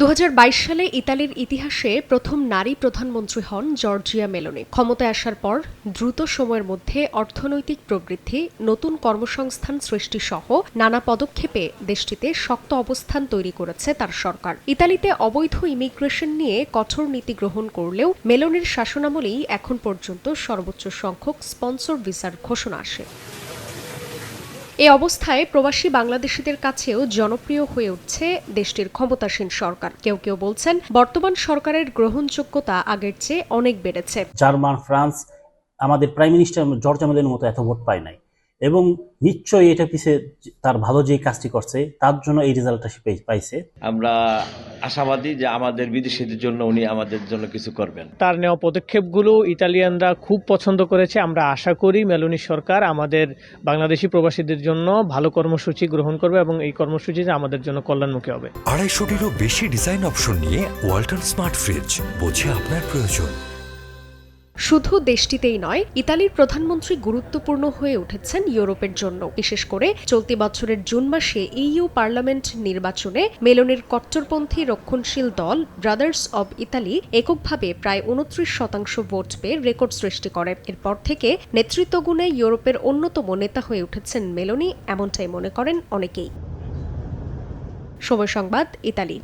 দু হাজার বাইশ সালে ইতালির ইতিহাসে প্রথম নারী প্রধানমন্ত্রী হন জর্জিয়া মেলোনি। ক্ষমতায় আসার পর দ্রুত সময়ের মধ্যে অর্থনৈতিক প্রবৃদ্ধি, নতুন কর্মসংস্থান সৃষ্টি সহ নানা পদক্ষেপে দেশটিতে শক্ত অবস্থান তৈরি করেছে তার সরকার। ইতালিতে অবৈধ ইমিগ্রেশন নিয়ে কঠোর নীতি গ্রহণ করলেও মেলোনির শাসনামলেই এখন পর্যন্ত সর্বোচ্চ সংখ্যক স্পন্সর ভিসার ঘোষণা আসে। এ অবস্থায় প্রবাসী বাংলাদেশিদের কাছেও জনপ্রিয় হয়ে উঠছে দেশটির ক্ষমতাসীন সরকার। কেউ কেউ বলছেন বর্তমান সরকারের গ্রহণযোগ্যতা আগের চেয়ে অনেক বেড়েছে। জার্মান ফ্রান্স আমাদের প্রাইম মিনিস্টার জর্জ আমাদের মতো এত ভোট পায় নাই। এবং নিশ্চয়ই এটা পিছে তার ভালো যে কাজটি করছে তার জন্য এই রেজাল্টটা সে পেয়ে- পাইছে। আমরা আশাবাদী যে আমাদের বিদেশিদের জন্য উনি আমাদের জন্য কিছু করবেন। তার নেওয়া পদক্ষেপগুলো ইতালিয়ানরা খুব পছন্দ করেছে। আমরা আশা করি মেলোনি সরকার আমাদের বাংলাদেশি প্রবাসীদের জন্য ভালো কর্মসূচি গ্রহণ করবে এবং এই কর্মসূচিতে আমাদের জন্য কল্যাণমুখী হবে। আড়াইশোটিরও বেশি ডিজাইন অপশন নিয়ে ওয়াল্টন স্মার্ট ফ্রিজ বোঝে আপনার প্রয়োজন। শুধু দেশটিতেই নয়, ইতালির প্রধানমন্ত্রী গুরুত্বপূর্ণ হয়ে উঠেছেন ইউরোপের জন্য। বিশেষ করে চলতি বছরের জুন মাসে ইইউ পার্লামেন্ট নির্বাচনে মেলনের কট্টরপন্থী রক্ষণশীল দল ব্রাদার্স অব ইতালি এককভাবে প্রায় উনত্রিশ শতাংশ ভোট পেয়ে রেকর্ড সৃষ্টি করে। এরপর থেকে নেতৃত্বগুণে ইউরোপের অন্যতম নেতা হয়ে উঠেছেন মেলোনি, এমনটাই মনে করেন অনেকেই। সময় সংবাদ, ইতালি।